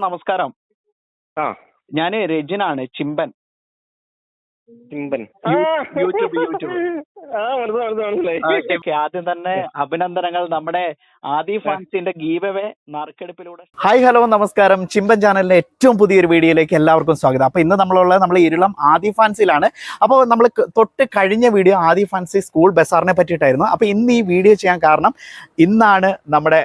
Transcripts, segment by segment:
നമസ്കാരം. ഞാൻ രജിനാണ് ചിമ്പൻ. ചിമ്പൻ YouTube, YouTube. മനസ്സിലായി ആദ്യം തന്നെ അഭിനന്ദനങ്ങൾ നമ്മുടെ ആദി ഫാൻസിന്റെ ഗീവവേ നറുക്കെടുപ്പിലൂടെ. ഹായ് ഹലോ നമസ്കാരം. ചിമ്പൻ ചാനലിന്റെ ഏറ്റവും പുതിയൊരു വീഡിയോയിലേക്ക് എല്ലാവർക്കും സ്വാഗതം. അപ്പൊ ഇന്ന് നമ്മളുള്ള നമ്മൾ ഇരുളം ആദി ഫാൻസിലാണ്. അപ്പോൾ നമ്മൾ തൊട്ട് കഴിഞ്ഞ വീഡിയോ ആദി ഫാൻസി സ്കൂൾ ബസാറിനെ പറ്റിയിട്ടായിരുന്നു. അപ്പൊ ഇന്ന് ഈ വീഡിയോ ചെയ്യാൻ കാരണം ഇന്നാണ് നമ്മുടെ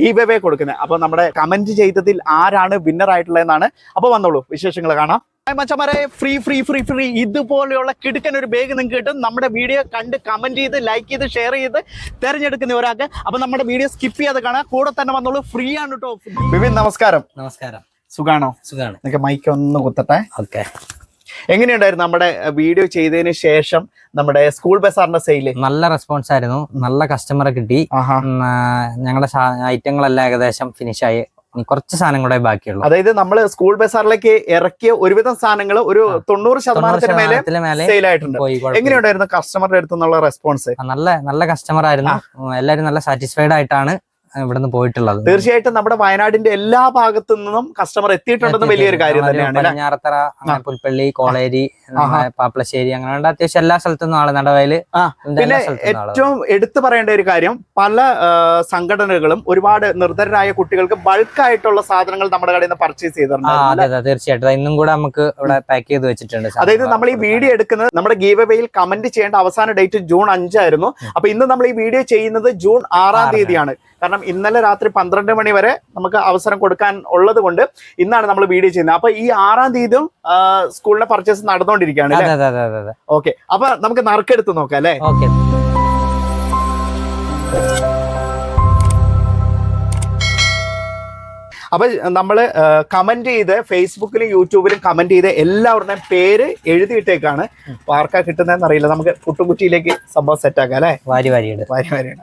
ഗീവവേ കൊടുക്കുന്നത്. അപ്പോൾ നമ്മുടെ കമന്റ് ചെയ്തതിൽ ആരാണ് വിന്നർ ആയിട്ടുള്ളതെന്നാണ് അപ്പോൾ വന്നോളൂ. വിശേഷങ്ങൾ കാണാം. മച്ചമാരെ ഫ്രീ ഫ്രീ ഫ്രീ ഫ്രീ ഇതുപോലെയുള്ള കിടുക്കൻ ഒരു ബാഗ് നിങ്ങൾക്ക് കിട്ടും. നമ്മുടെ വീഡിയോ കണ്ട് കമന്റ് ചെയ്ത് ലൈക്ക് ചെയ്ത് ഷെയർ ചെയ്ത് തിരഞ്ഞെടുക്കുന്ന ഒരാൾക്ക്. അപ്പൊ നമ്മുടെ വീഡിയോ സ്കിപ്പ് ചെയ്യാതെ കാണാം. കൂടെ തന്നെ വന്നോളൂ. ഫ്രീ ആണ് കേട്ടോ വിപിൻ നമസ്കാരം. നമസ്കാരം. സുഖാണോ? സുഖാണ്. നിങ്ങൾക്ക് മൈക്ക് ഒന്ന് കുത്തട്ടെ. ഓക്കെ. എങ്ങനെയുണ്ടായിരുന്നു നമ്മുടെ വീഡിയോ ചെയ്തതിന് ശേഷം നമ്മുടെ സ്കൂൾ ബസാറിന്റെ സെയിൽ നല്ല റെസ്പോൺസ് ആയിരുന്നു. നല്ല കസ്റ്റമറെ കിട്ടി. ഞങ്ങളുടെ ഐറ്റങ്ങളെല്ലാം ഏകദേശം ഫിനിഷ് ആയി. ഇനി കുറച്ച് സാധനം കൂടെ ബാക്കിയുള്ളൂ. അതായത് നമ്മൾ സ്കൂൾ ബസാറിലേക്ക് ഇറക്കിയ ഒരുവിധം സാധനങ്ങൾ ഒരു തൊണ്ണൂറ് ശതമാനത്തിന് മേലെ സെയിൽ ആയിട്ടുണ്ട്. എങ്ങനെയുണ്ടായിരുന്നു കസ്റ്റമറുടെ അടുത്ത് റെസ്പോൺസ് നല്ല നല്ല കസ്റ്റമർ ആയിരുന്നു. എല്ലാരും എല്ലാവരും നല്ല സാറ്റിസ്ഫൈഡ് ആയിട്ടാണ് ഇവിടുന്ന് പോയിട്ടുള്ളത്. തീർച്ചയായിട്ടും നമ്മുടെ വയനാടിന്റെ എല്ലാ ഭാഗത്തു നിന്നും കസ്റ്റമർ എത്തിയിട്ടുണ്ടെന്ന് വലിയൊരു കാര്യം തന്നെയാണ്? പടിഞ്ഞാറത്തറ പുൽപ്പള്ളി കോളേരി. പാപ്പളശ്ശേരി അങ്ങനെ അത്യാവശ്യം എല്ലാ സ്ഥലത്തുനിന്നും ആൾ നടവയൽ. പിന്നെ ഏറ്റവും എടുത്തു പറയേണ്ട ഒരു കാര്യം പല സംഘടനകളും ഒരുപാട് നിർധനരായ കുട്ടികൾക്ക് ബൾക്കായിട്ടുള്ള സാധനങ്ങൾ നമ്മുടെ കടയിൽ നിന്ന് പർച്ചേസ് ചെയ്തിട്ടുണ്ട്. തീർച്ചയായിട്ടും. ഇന്നും കൂടെ നമുക്ക് ഇവിടെ പാക്ക് ചെയ്ത് വെച്ചിട്ടുണ്ട് അതായത് നമ്മൾ ഈ വീഡിയോ എടുക്കുന്നത് നമ്മുടെ ഗീവവേയിൽ കമന്റ് ചെയ്യേണ്ട അവസാന ഡേറ്റ് ജൂൺ അഞ്ചായിരുന്നു അപ്പൊ ഇന്ന് നമ്മൾ ഈ വീഡിയോ ചെയ്യുന്നത് ജൂൺ ആറാം. തീയതിയാണ്. കാരണം ഇന്നലെ രാത്രി പന്ത്രണ്ട് മണി വരെ നമുക്ക് അവസരം കൊടുക്കാൻ ഉള്ളത് കൊണ്ട് ഇന്നാണ് നമ്മൾ വീഡിയോ ചെയ്യുന്നത്. അപ്പൊ ഈ ആറാം തീയതിയും സ്കൂളിലെ പർച്ചേസ് നടന്നുകൊണ്ടിരിക്കുകയാണ് ഓക്കെ. അപ്പൊ നമുക്ക് നറുക്കെടുത്ത് നോക്കാം അല്ലെ? ഓക്കെ. അപ്പൊ നമ്മൾ കമന്റ് ചെയ്ത് ഫേസ്ബുക്കിലും യൂട്യൂബിലും കമന്റ് ചെയ്ത് എല്ലാവരുടെയും പേര് എഴുതിയിട്ടേക്കാണ്. ആർക്കാ കിട്ടുന്നതെന്ന് അറിയില്ല നമുക്ക് കുട്ടുകുറ്റിയിലേക്ക് സംഭവം സെറ്റ് ആക്കാം അല്ലെ? വാരി വാരിയാണ് വാരി വാരിയാണ്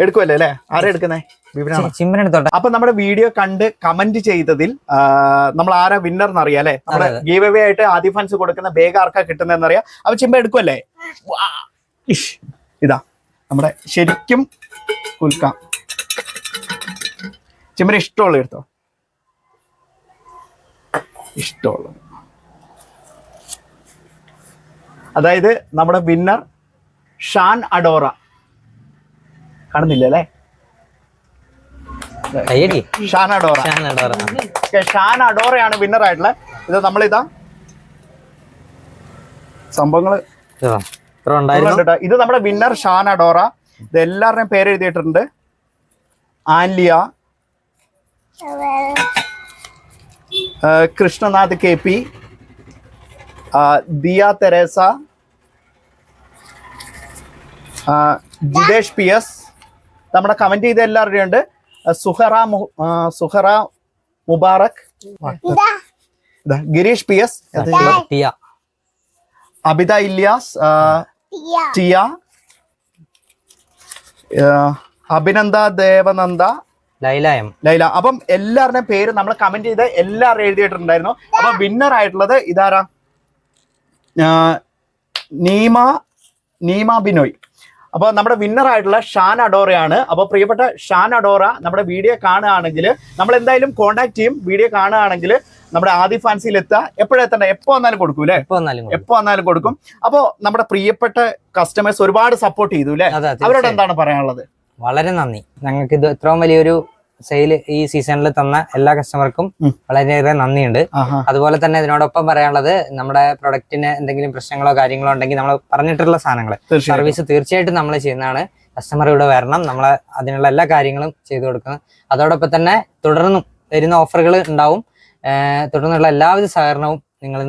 എടുക്കുമല്ലേ അല്ലേ? ആരാ എടുക്കുന്നേ? അപ്പൊ നമ്മുടെ വീഡിയോ കണ്ട് കമന്റ് ചെയ്തതിൽ നമ്മൾ ആരാ വിന്നർ എന്നറിയാം അല്ലെ? നമ്മുടെ. ഗീവ് അവേ ആയിട്ട് ആദ്യ ഫൻസ് കൊടുക്കുന്ന ബേഗ് ആർക്കാ കിട്ടുന്നതെന്ന് അറിയാം. അപ്പൊ ചിമ്പ എടുക്കുമല്ലേ ഇതാ. നമ്മുടെ ശരിക്കും കുൽക്കാം. ചിമ്മിന് ഇഷ്ടമുള്ള എടുത്തോ? ഇഷ്ടമുള്ള. അതായത് നമ്മുടെ വിന്നർ ഷാൻ അഡോറ. കാണുന്നില്ല അല്ലേ? ഷാൻ അഡോറയാണ് വിന്നർ ആയിട്ടുള്ളത് ഇത് നമ്മളിതാ സംഭവങ്ങൾ ഇതാ, നമ്മുടെ വിന്നർ ഷാൻ അഡോറ ഇത് എല്ലാവരുടെയും പേര് എഴുതിയിട്ടുണ്ട്. Anliya. Krishnanath K P. Diya Teresa. Jithesh P S. നമ്മുടെ കമന്റ് ചെയ്ത എല്ലാവരുടെയും ഉണ്ട്. Suhara Suhara Mubarak. Girish P S. Tiya. Abitha Ilyas Tiya. Abhinanda Devananda. Laila M. Laila. അപ്പം എല്ലാവരുടെയും പേര് നമ്മൾ കമന്റ് ചെയ്ത് എല്ലാവരും എഴുതിയിട്ടുണ്ടായിരുന്നു. അപ്പൊ വിന്നർ ആയിട്ടുള്ളത് ഇതാരാ? നീമ നീമ ബിനോയ്. അപ്പോൾ നമ്മുടെ വിന്നർ ആയിട്ടുള്ള ഷാൻ അഡോറയാണ്. അപ്പോൾ പ്രിയപ്പെട്ട ഷാൻ അഡോറ നമ്മുടെ വീഡിയോ കാണുകയാണെങ്കിൽ നമ്മൾ എന്തായാലും കോൺടാക്ട് ചെയ്യും. വീഡിയോ കാണുകയാണെങ്കിൽ നമ്മുടെ ആദി ഫാൻസിയിൽ എത്തുക. എപ്പോഴെത്തണ്ട എപ്പോ വന്നാലും കൊടുക്കും അല്ലേ? എപ്പോ വന്നാലും കൊടുക്കും. അപ്പോ നമ്മുടെ പ്രിയപ്പെട്ട കസ്റ്റമേഴ്സ് ഒരുപാട് സപ്പോർട്ട് ചെയ്തു അല്ലേ? അവരോട് എന്താണ് പറയാനുള്ളത്? വളരെ നന്ദി. ഞങ്ങൾക്ക് ഇത് ഇത്രയും വലിയൊരു സെയിൽ ഈ സീസണിൽ തന്ന എല്ലാ കസ്റ്റമർക്കും. വളരെയേറെ നന്ദിയുണ്ട്. അതുപോലെ തന്നെ ഇതിനോടൊപ്പം പറയാനുള്ളത് നമ്മുടെ പ്രൊഡക്റ്റിന് എന്തെങ്കിലും പ്രശ്നങ്ങളോ കാര്യങ്ങളോ ഉണ്ടെങ്കിൽ നമ്മൾ പറഞ്ഞിട്ടുള്ള സാധനങ്ങൾ സർവീസ് തീർച്ചയായിട്ടും നമ്മൾ ചെയ്യുന്നതാണ്. കസ്റ്റമർ ഇവിടെ വരണം. നമ്മൾ അതിനുള്ള എല്ലാ കാര്യങ്ങളും ചെയ്തു കൊടുക്കുന്നത് അതോടൊപ്പം തന്നെ തുടർന്നും വരുന്ന ഓഫറുകൾ ഉണ്ടാവും. തുടർന്നുള്ള എല്ലാവിധ സഹകരണവും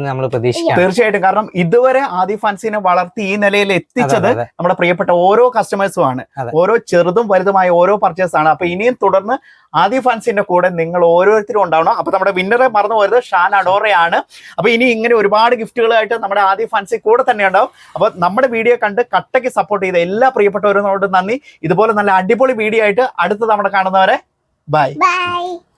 നമ്മൾ പ്രതീക്ഷിക്കാം. തീർച്ചയായിട്ടും. കാരണം ഇതുവരെ ആദി ഫാൻസിനെ വളർത്തി ഈ നിലയിൽ എത്തിച്ചത്. നമ്മുടെ പ്രിയപ്പെട്ട ഓരോ കസ്റ്റമേഴ്സും ആണ് ഓരോ ചെറുതും വലുതുമായ ഓരോ പർച്ചേസ് ആണ്. അപ്പൊ ഇനിയും തുടർന്ന് ആദി ഫാൻസിന്റെ കൂടെ നിങ്ങൾ ഓരോരുത്തരും ഉണ്ടാവണം. അപ്പൊ നമ്മുടെ വിന്നറെ മറന്നു പോയത് ഷാൻ അഡോറയാണ് അപ്പൊ ഇനി ഇങ്ങനെ ഒരുപാട് ഗിഫ്റ്റുകളായിട്ട് നമ്മുടെ ആദി ഫാൻസി കൂടെ തന്നെ ഉണ്ടാവും. അപ്പൊ നമ്മുടെ വീഡിയോ കണ്ട് കട്ടയ്ക്ക് സപ്പോർട്ട് ചെയ്ത എല്ലാ പ്രിയപ്പെട്ടവരോടും നന്ദി. ഇതുപോലെ നല്ല അടിപൊളി വീഡിയോ ആയിട്ട് അടുത്ത നമ്മുടെ കാണുന്നവരെ ബൈ Bye.